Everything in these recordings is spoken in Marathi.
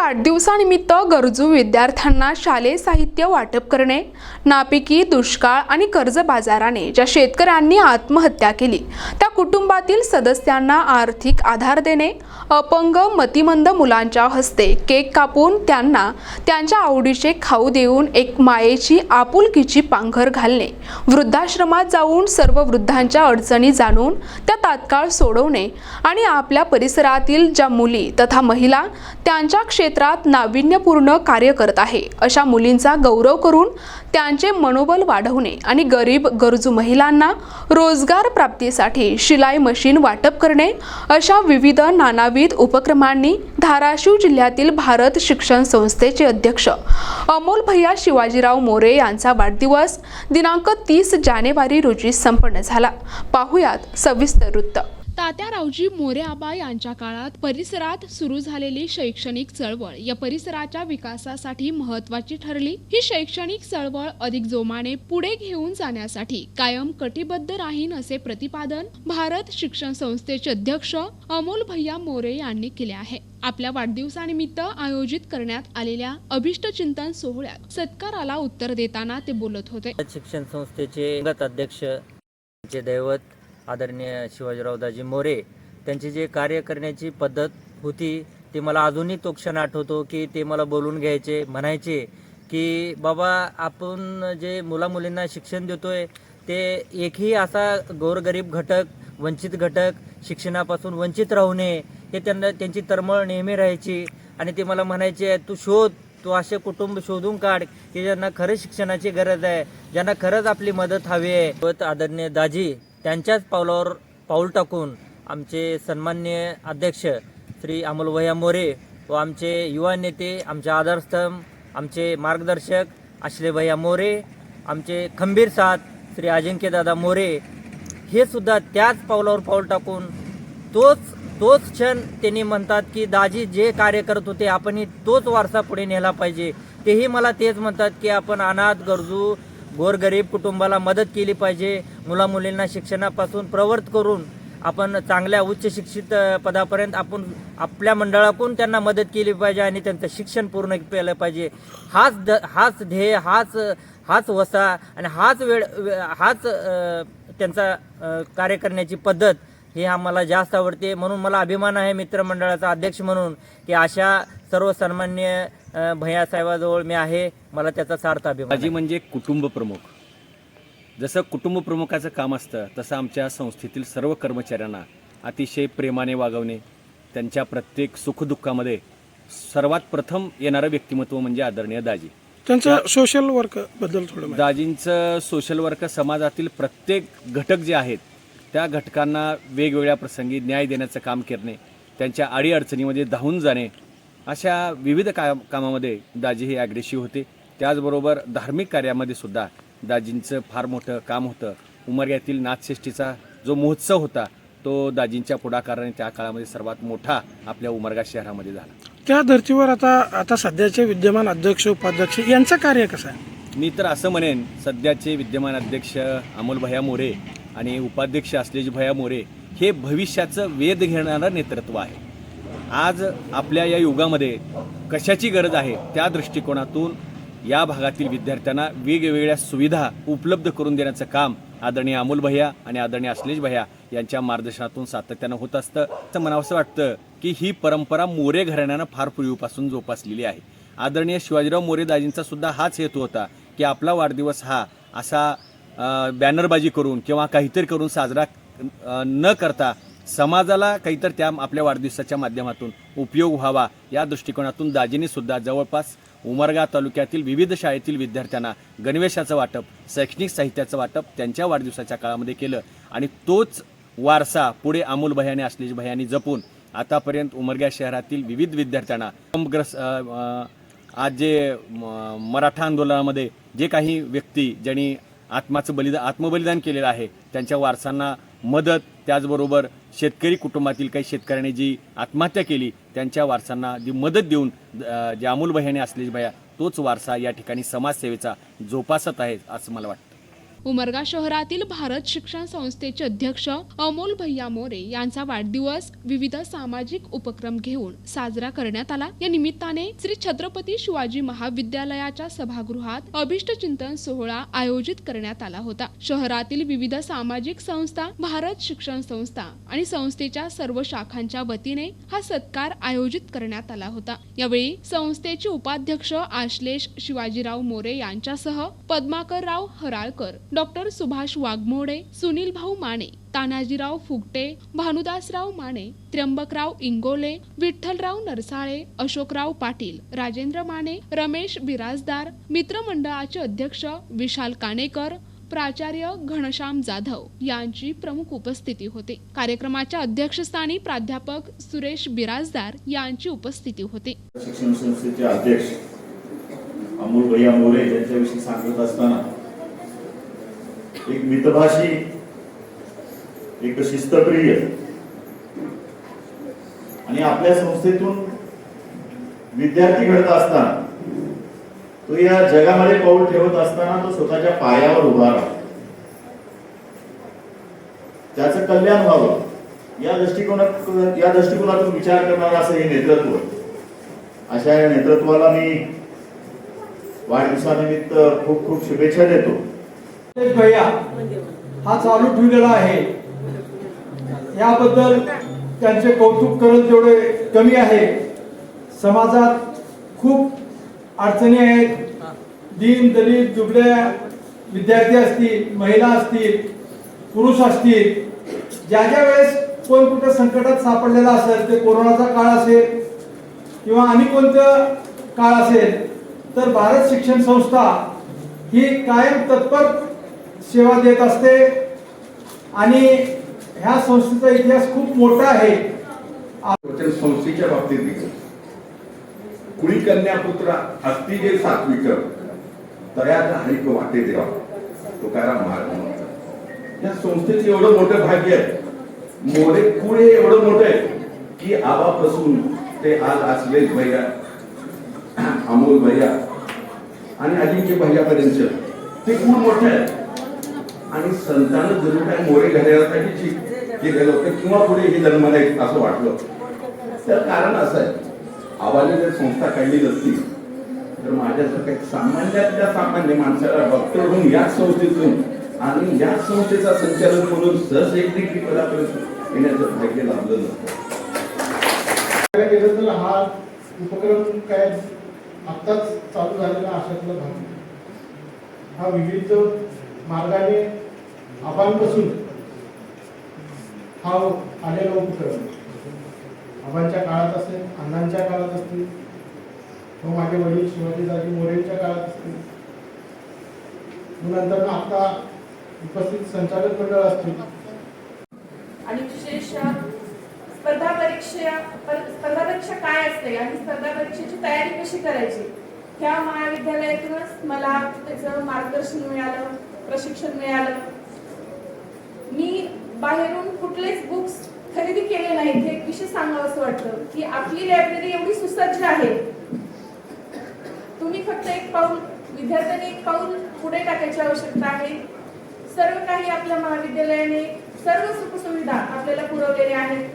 वाढदिवसानिमित्त गरजू विद्यार्थ्यांना शालेय साहित्य वाटप करणे नापिकी दुष्काळ आणि कर्ज बाजाराने ज्या शेतकऱ्यांनी आत्महत्या केली त्या कुटुंबातील सदस्यांना आर्थिक आधार देणे अपंग मतिमंद मुलांच्या हस्ते केक कापून त्यांना त्यांच्या आवडीचे खाऊ देऊन एक मायेची आपुलकीची पांघर घालणे वृद्धाश्रमात जाऊन सर्व वृद्धांच्या अडचणी जाणून त्या तात्काळ सोडवणे आणि आपल्या परिसरातील ज्या मुली तथा महिला त्यांच्या क्षेत्रात नाविन्यपूर्ण कार्य करत आहे. अशा मुलींचा गौरव करून त्यांचे मनोबल वाढवणे आणि गरीब गरजू महिलांना रोजगार प्राप्तीसाठी शिलाई मशीन वाटप करणे अशा विविध नानाविध उपक्रमांनी धाराशिव जिल्ह्यातील भारत शिक्षण संस्थेचे अध्यक्ष अमोल भैया शिवाजीराव मोरे यांचा वाढदिवस दिनांक तीस जानेवारी रोजी संपन्न झाला. पाहुयात सविस्तर वृत्त. तात्यारावजी मोरे आबा यांच्या काळात परिसरात सुरू झालेली शैक्षणिक चळवळ या परिसराच्या विकासासाठी महत्वाची ठरली. ही शैक्षणिक चळवळ अधिक जोमाने पुढे घेऊन जाण्यासाठी कायम कटिबद्ध राहीन असे प्रतिपादन भारत शिक्षण संस्थेचे अध्यक्ष अमोल भैया मोरे यांनी केले आहे. आपल्या वाढदिवसानिमित्त आयोजित करण्यात आलेल्या अभिष्ट चिंतन सोहळ्यात सत्काराला उत्तर देताना ते बोलत होते. शिक्षण संस्थेचे अध्यक्ष दैवत आदरणीय शिवाजीरावदाजी मोरे त्यांची जे कार्य करण्याची पद्धत होती ते मला अजूनही तो क्षण आठवतो की ते मला बोलून घ्यायचे म्हणायचे की बाबा आपण जे मुलामुलींना शिक्षण देतोय ते एकही असा गोरगरीब घटक वंचित घटक शिक्षणापासून वंचित राहू नये हे त्यांना त्यांची तरमळ नेहमी राहायची आणि ते मला म्हणायचे तू शोध तू असे कुटुंब शोधून काढ की ज्यांना खरंच शिक्षणाची गरज आहे ज्यांना खरंच आपली मदत हवी आहे. व आदरणीय दाजी त्यांच्याच पावलावर पाऊल टाकून आमचे सन्मान्य अध्यक्ष श्री अमोलभैया मोरे व आमचे युवा नेते आमचे आधारस्तंभ आमचे मार्गदर्शक आश्ले भैया मोरे आमचे खंबीर साथ श्री अजिंक्यदादा मोरे हे सुद्धा त्याच पावलावर पाऊल टाकून तोच तोच क्षण त्यांनी म्हणतात की दाजी जे कार्य करत होते आपणही तोच वारसा पुढे नेला पाहिजे. तेही मला तेच म्हणतात की आपण अनाथ गरजू गोरगरीब कुटुंबाला मदत केली पाहिजे. मुलामुलींना शिक्षणापासून प्रवृत्त करून आपण चांगल्या उच्च शिक्षित पदापर्यंत आपण आपल्या मंडळाकडून त्यांना मदत केली पाहिजे आणि त्यांचं शिक्षण पूर्ण केलं पाहिजे. हाच द हाच ध्येय हाच हाच वसा आणि हाच वेळ हाच त्यांचा कार्य करण्याची पद्धत ही आम्हाला जास्त आवडते. म्हणून मला अभिमान आहे मित्रमंडळाचा अध्यक्ष म्हणून की अशा सर्व सन्मान्य अ, भैया साहेबाजवळ मी आहे मला त्याचा सार्थ अभिमान माझी. म्हणजे कुटुंब प्रमुख जसं कुटुंब प्रमुखाचं काम असतं तसं आमच्या संस्थेतील सर्व कर्मचाऱ्यांना अतिशय प्रेमाने वागवणे त्यांच्या प्रत्येक सुखदुःखामध्ये सर्वात प्रथम येणारं व्यक्तिमत्व म्हणजे आदरणीय दाजी त्यांचं सोशल वर्कबद्दल थोडं. दाजींचं सोशल वर्क समाजातील प्रत्येक घटक जे आहेत त्या घटकांना वेगवेगळ्या प्रसंगी न्याय देण्याचं काम करणे त्यांच्या अडीअडचणीमध्ये धावून जाणे अशा विविध का कामामध्ये दाजी हे ॲग्रेसिव्ह होते. त्याचबरोबर धार्मिक कार्यामध्ये सुद्धा दाजींचं फार मोठं काम होतं. उमरग्यातील नाथश्रेष्ठीचा जो महोत्सव होता तो दाजींच्या पुढाकाराने त्या काळामध्ये सर्वात मोठा आपल्या उमरगा शहरामध्ये झाला. त्या धर्तीवर आता आता सध्याचे विद्यमान अध्यक्ष उपाध्यक्ष यांचं कार्य कसं आहे? मी तर असं म्हणेन सध्याचे विद्यमान अध्यक्ष अमोल भया मोरे आणि उपाध्यक्ष असलेज भया मोरे हे भविष्याचं वेध घेणारं नेतृत्व आहे. आज आपल्या या युगामध्ये कशाची गरज आहे त्या दृष्टिकोनातून या भागातील विद्यार्थ्यांना वेगवेगळ्या सुविधा उपलब्ध करून देण्याचं काम आदरणीय अमोल भैया आणि आदरणीय अश्लेष भैया यांच्या मार्गदर्शनातून सातत्यानं होत असतं. तर मला असं वाटतं की ही परंपरा मोरे घराण्यानं फार पूर्वीपासून जोपासलेली आहे. आदरणीय शिवाजीराव मोरे दाजींचा सुद्धा हाच हेतू होता की आपला वाढदिवस हा असा बॅनरबाजी करून किंवा काहीतरी करून साजरा न करता समाजाला काहीतर त्या आपल्या वाढदिवसाच्या माध्यमातून उपयोग व्हावा या दृष्टिकोनातून दाजिनीसुद्धा जवळपास उमरगा तालुक्यातील विविध शाळेतील विद्यार्थ्यांना गणवेशाचं वाटप शैक्षणिक साहित्याचं वाटप त्यांच्या वाढदिवसाच्या काळामध्ये केलं. आणि तोच वारसा पुढे अमोल भयाने असलेली भयानी जपून आतापर्यंत उमरगा शहरातील विविध विद्यार्थ्यांना ग्रस आज जे मराठा आंदोलनामध्ये जे काही व्यक्ती ज्यांनी आत्माचं बलिदान आत्मबलिदान केलेलं आहे त्यांच्या वारसांना मदत त्याचबरोबर शेतकरी कुटुंबातील काही शेतकऱ्यांनी जी आत्महत्या केली त्यांच्या वारसांना जी मदत देऊन जे अमोल भैयाने असलेली भया तोच वारसा या ठिकाणी समाजसेवेचा जोपासत आहे असं मला वाटतं. उमरगा शहरातील भारत शिक्षण संस्थेचे अध्यक्ष अमोल भैया मोरे यांचा वाढदिवस विविध सामाजिक उपक्रम घेऊन साजरा करण्यात आला. या निमित्ताने श्री छत्रपती शिवाजी महाविद्यालयाच्या सभागृहात अभिष्ट चिंतन सोहळा आयोजित करण्यात आला होता. शहरातील विविध सामाजिक संस्था भारत शिक्षण संस्था आणि संस्थेच्या सर्व शाखांच्या वतीने हा सत्कार आयोजित करण्यात आला होता. यावेळी संस्थेचे उपाध्यक्ष आश्लेष शिवाजीराव मोरे यांच्यासह पद्माकरराव हराळकर डॉक्टर सुभाष वाघमोडे सुनील भाऊ माने तानाजीराव फुगटे भानुदासराव माने त्र्यंबकराव इंगोले विठ्ठलराव नरसाळे अशोकराव पाटील राजेंद्र माने रमेश बिराजदार मित्रमंडळाचे अध्यक्ष विशाल काणेकर प्राचार्य घनश्याम जाधव यांची प्रमुख उपस्थिती होती. कार्यक्रमाच्या अध्यक्षस्थानी प्राध्यापक सुरेश बिराजदार यांची उपस्थिती होती. शिक्षण संस्थेचे अध्यक्ष अमोल भैया मोरे यांच्याविषयी सांगत असताना एक मितभाषी एक शिस्तप्रिय. आणि आपल्या संस्थेतून विद्यार्थी घडत असताना तो या जगामध्ये पाऊल ठेवत असताना तो स्वतःच्या पायावर उभा राहतो. त्याचं कल्याण व्हावं. या दृष्टिकोनात या दृष्टिकोनातून विचार करणारं असं हे नेतृत्व. अशा या नेतृत्वाला मी वाढदिवसानिमित्त खूप खूप शुभेच्छा देतो. तेज हा चालू ठेवलेला आहे. याबद्दल त्यांचे कौतुक करत तेवढे कमी आहे समाजात खूप अडचणी आहेत. दीन दलित दुबळ्या विद्यार्थी असतील महिला असतील पुरुष असतील ज्या ज्या वेळेस कोण कुठं संकटात सापडलेला असेल ते कोरोनाचा काळ असेल किंवा आणि कोणतं काळ असेल तर भारत शिक्षण संस्था ही कायम तत्पर सेवा देत असते. आणि ह्या संस्थेचा इतिहास खूप मोठा आहे. संस्थेच्या बाबतीत कुळी कन्या पुत्र असती जे सात्विक तयाचा हरिक वाटे देवा तुकाराम महाराज या संस्थेचं एवढं मोठं भाग्य आहे. मोरे कुळे एवढं मोठं आहे की आबापासून ते आज असले भैया अमोल भैया आणि अजिंक्य भैयापर्यंत. ते कुळ मोठं आहे. आणि संतानं जरूर काय मोरे घरासाठी केलेलं होतं किंवा पुढे हे जन्माला येईल असं वाटलं. तर कारण असं आहे आवाने जर संस्था काढली नसती तर माझ्यासारख्या सामान्यातल्या सामान्य माणसाला डॉक्टर होऊन याच संस्थेतून आणि याच संस्थेचा संचालक म्हणून सहज एक डिग्री पदापर्यंत येण्याचं भाग्य लाभलं नसतं हा उपक्रम काय आत्ताच चालू झालेला अशातला भाग. हा विविध मार्गाने आबांपासून हा आलेला उपक्रम. आबांच्या काळात असेल अण्णांच्या काळात असतील व माझे वडील शिवाजीराजे मोरेंच्या काळात असतील. नंतर आता उपस्थित संचालक मंडळ असतील. आणि विशेष स्पर्धा परीक्षा स्पर्धा परीक्षा काय असते? आणि स्पर्धा परीक्षेची तयारी कशी करायची? ह्या महाविद्यालयातूनच मला त्याचं मार्गदर्शन मिळालं प्रशिक्षण मिळालं. मी बाहेरून कुठलेच बुक्स खरेदी केले नाहीत. हे एक विशेष सांगावं असं वाटतं की आपली लायब्ररी एवढी सुसज्ज आहे. तुम्ही फक्त एक पाऊल विद्यार्थ्यांनी एक पाऊल पुढे टाकायची आवश्यकता आहे. सर्व काही आपल्या महाविद्यालयाने सर्व सुखसुविधा आपल्याला पुरवलेल्या आहेत.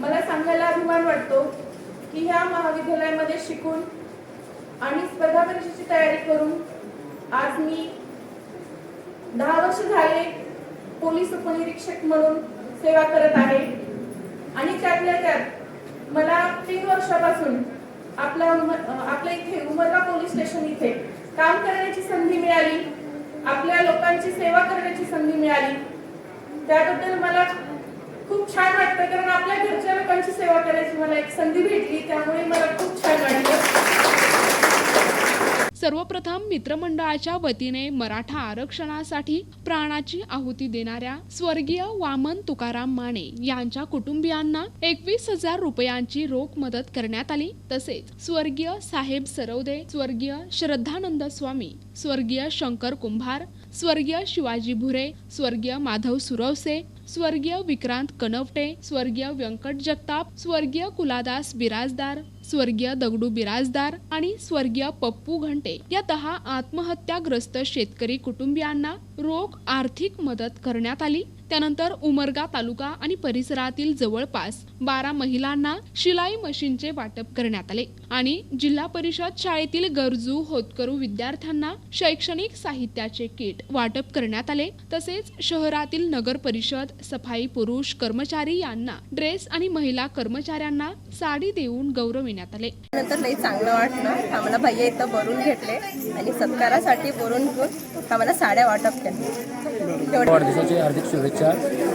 मला सांगायला अभिमान वाटतो की ह्या महाविद्यालयामध्ये शिकून आणि स्पर्धा परीक्षेची तयारी करून आज मी दहा वर्ष झाले पोलीस उपनिरीक्षक म्हणून सेवा करत आहे. आणि त्यातल्या त्यात मला तीन वर्षापासून आपला आपल्या इथे उमरगा पोलीस स्टेशन इथे काम करण्याची संधी मिळाली. आपल्या लोकांची सेवा करण्याची संधी मिळाली. त्याबद्दल मला खूप छान वाटतं कारण आपल्या घरच्या लोकांची सेवा करायची मला एक संधी भेटली त्यामुळे मला खूप छान वाटलं. सर्वप्रथम मित्रमंडळाच्या वतीने मराठा आरक्षणासाठी प्राणाची आहुती देणाऱ्या स्वर्गीय वामन तुकाराम माने यांच्या कुटुंबियांना एकवीस हजार रुपयांची रोख मदत करण्यात आली. तसेच स्वर्गीय साहेब सरवदे स्वर्गीय श्रद्धानंद स्वामी स्वर्गीय शंकर कुंभार स्वर्गीय शिवाजी भुरे स्वर्गीय माधव सुरवसे स्वर्गीय विक्रांत कनवटे स्वर्गीय व्यंकट जगताप स्वर्गीय कुलादास बिराजदार स्वर्गीय दगडू बिराजदार आणि स्वर्गीय पप्पू घंटे या दहा आत्महत्याग्रस्त शेतकरी कुटुंबियांना रोख आर्थिक मदत करण्यात आली. त्यानंतर उमरगा तालुका आणि परिसरातील जवळपास बारा महिलांना शिलाई मशीनचे वाटप करण्यात आले आणि जिल्हा परिषद शाळेतील गरजू होतकरू विद्यार्थ्यांना शैक्षणिक साहित्याचे किट वाटप करण्यात आले. तसेच शहरातील नगर परिषद सफाई पुरुष कर्मचारी यांना ड्रेस आणि महिला कर्मचाऱ्यांना साडी देऊन गौरविण्यात आले. नंतर लई चांगलं वाटलं. आम्हाला भैया इथं बोलून घेतले आणि सत्कारासाठी बोलून घेऊन आम्हाला साड्या वाटप केल्या. वाढदिवसाची हार्दिक शुभेच्छा.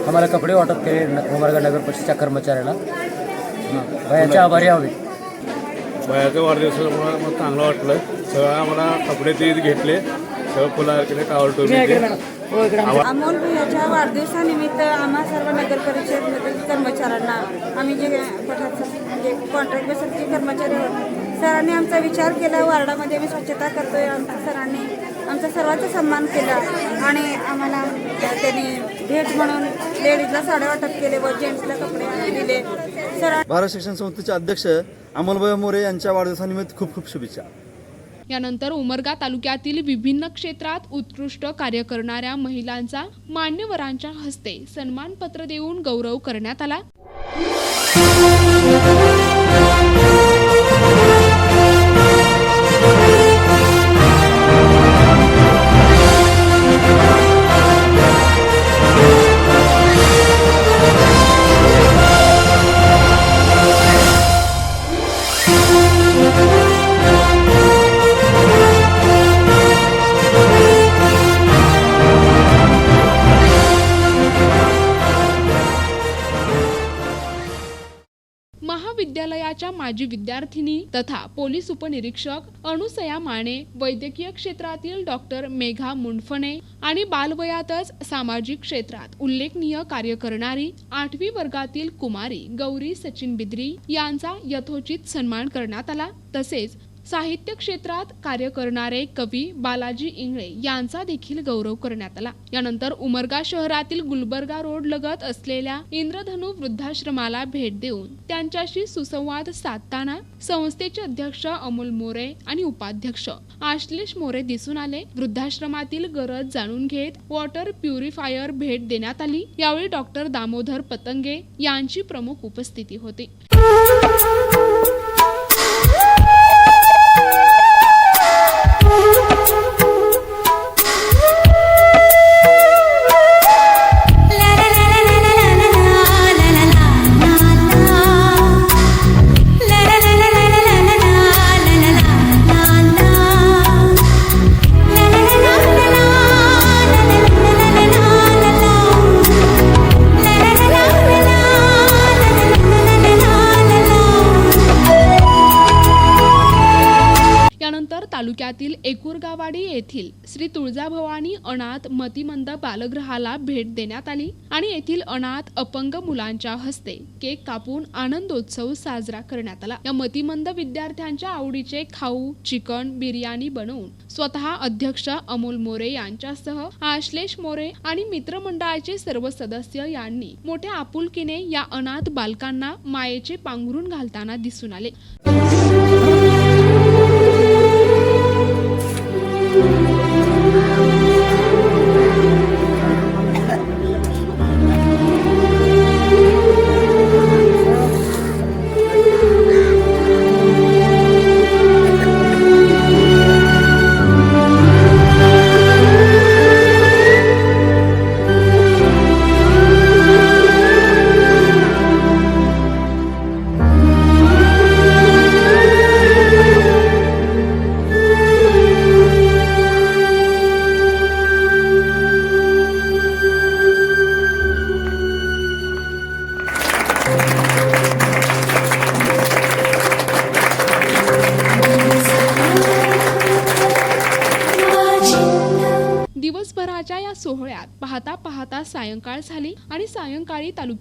आम्हाला कपडे वाटप केले न- उमरगा नगर परिषदच्या कर्मचाऱ्याला. हां. भयाचे आभारी आहोत. वयाच्या वाढदिवसामुळे मला चांगलं वाटलं. सगळं आम्हाला कपडे ते घेतले. सगळं फुला केले टोपी अमोल भैयाच्या वाढदिवसानिमित्त आम्हा सर्व नगर परिषदमधील कर्मचाऱ्यांना आम्ही जे पठाचं म्हणजे कॉन्ट्रॅक्ट बेसरचे कर्मचारी आहोत. सरांनी आमचा विचार केला वार्डामध्ये आम्ही स्वच्छता करतोय आमच्या सरांनी आमचा सर्वांचा सन्मान केला आणि आम्हाला त्यांनी भेट म्हणून लेडीजला साड्या वाटप केले व जेंट्सला कपडे दिले. सर भारत शिक्षण संस्थेचे अध्यक्ष अमोलभाई मोरे यांच्या वाढदिवसानिमित्त खूप खूप शुभेच्छा. यानंतर उमरगा तालुक्यातील विभिन्न क्षेत्रात उत्कृष्ट कार्य करणाऱ्या महिलांचा मान्यवरांच्या हस्ते सन्मानपत्र देऊन गौरव करण्यात आला. विद्यार्थिनी तथा पोलीस उपनिरीक्षक अनुसया माने वैद्यकीय क्षेत्रातील डॉक्टर मेघा मुंडफणे आणि बालवयातच सामाजिक क्षेत्रात उल्लेखनीय कार्य करणारी आठवी वर्गातील कुमारी गौरी सचिन बिद्री यांचा यथोचित सन्मान करण्यात आला. तसेच साहित्य क्षेत्रात कार्य करणारे कवी बालाजी इंगळे यांचा देखील गौरव करण्यात आला. यानंतर उमरगा शहरातील गुलबर्गा रोड लगत असलेल्या इंद्रधनु वृद्धाश्रमाला भेट देऊन त्यांच्याशी सुसंवाद साधताना संस्थेचे अध्यक्ष अमोल मोरे आणि उपाध्यक्ष आश्लेष मोरे दिसून आले. वृद्धाश्रमातील गरज जाणून घेत वॉटर प्युरिफायर भेट देण्यात आली. यावेळी डॉक्टर दामोदर पतंगे यांची प्रमुख उपस्थिती होती. तालुक्यातील एकुरगावाडी येथील श्री तुळजाभवानी अनाथ मतिमंद बालगृहाला भेट देण्यात आली आणि येथील अनाथ अपंग मुलांच्या हस्ते केक कापून आनंदोत्सव साजरा करण्यात आला. या मतिमंद विद्यार्थ्यांच्या आवडीचे खाऊ चिकन बिर्याणी बनवून स्वतः अध्यक्ष अमोल मोरे यांच्यासह आश्लेष मोरे आणि मित्रमंडळाचे सर्व सदस्य यांनी मोठ्या आपुलकीने या अनाथ बालकांना मायेचे पांघरून घालताना दिसून आले.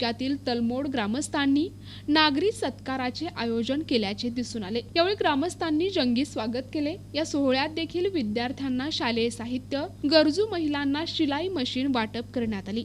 तालुक्यातील तलमोड ग्रामस्थांनी नागरी सत्काराचे आयोजन केल्याचे दिसून आले. यावेळी ग्रामस्थांनी जंगी स्वागत केले. या सोहळ्यात देखील विद्यार्थ्यांना शालेय साहित्य गरजू महिलांना शिलाई मशीन वाटप करण्यात आली.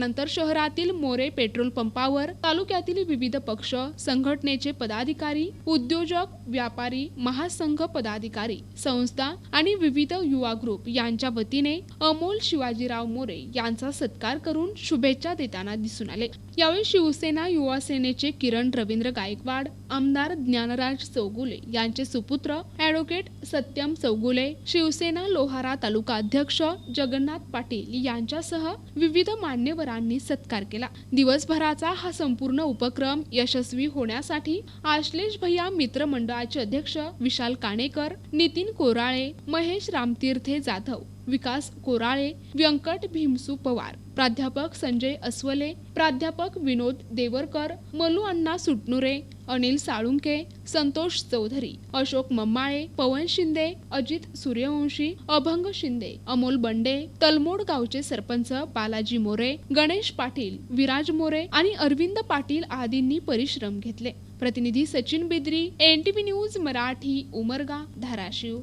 यानंतर शहरातील मोरे पेट्रोल पंपावर तालुक्यातील विविध पक्ष संघटनेचे पदाधिकारी उद्योजक व्यापारी महासंघ पदाधिकारी संस्था आणि विविध युवा ग्रुप यांच्या वतीने अमोल शिवाजीराव मोरे यांचा सत्कार करून शुभेच्छा देताना दिसून आले. यावेळी शिवसेना युवा सेनेचे किरण रवींद्र गायकवाड आमदार ज्ञानराज चौगुले यांचे सुपुत्र ॲडव्होकेट सत्यम चौगुले शिवसेना लोहारा तालुका अध्यक्ष जगन्नाथ पाटील यांच्यासह विविध मान्यवरांनी सत्कार केला. दिवसभराचा हा संपूर्ण उपक्रम यशस्वी होण्यासाठी आश्लेष भैया मित्र मंडळाचे अध्यक्ष विशाल काणेकर नितीन कोराळे महेश रामतीर्थे जाधव विकास कोराळे व्यंकट भीमसू पवार प्राध्यापक संजय अस्वले प्राध्यापक विनोद देवरकर मलू अण्णा सुटनुरे अनिल साळुंके संतोष चौधरी अशोक मम्माळे पवन शिंदे अजित सूर्यवंशी अभंग शिंदे अमोल बंडे तलमोड गावचे सरपंच बालाजी मोरे गणेश पाटील विराज मोरे आणि अरविंद पाटील आदींनी परिश्रम घेतले. प्रतिनिधी सचिन बिद्री एनटीव्ही न्यूज मराठी उमरगा धाराशिव.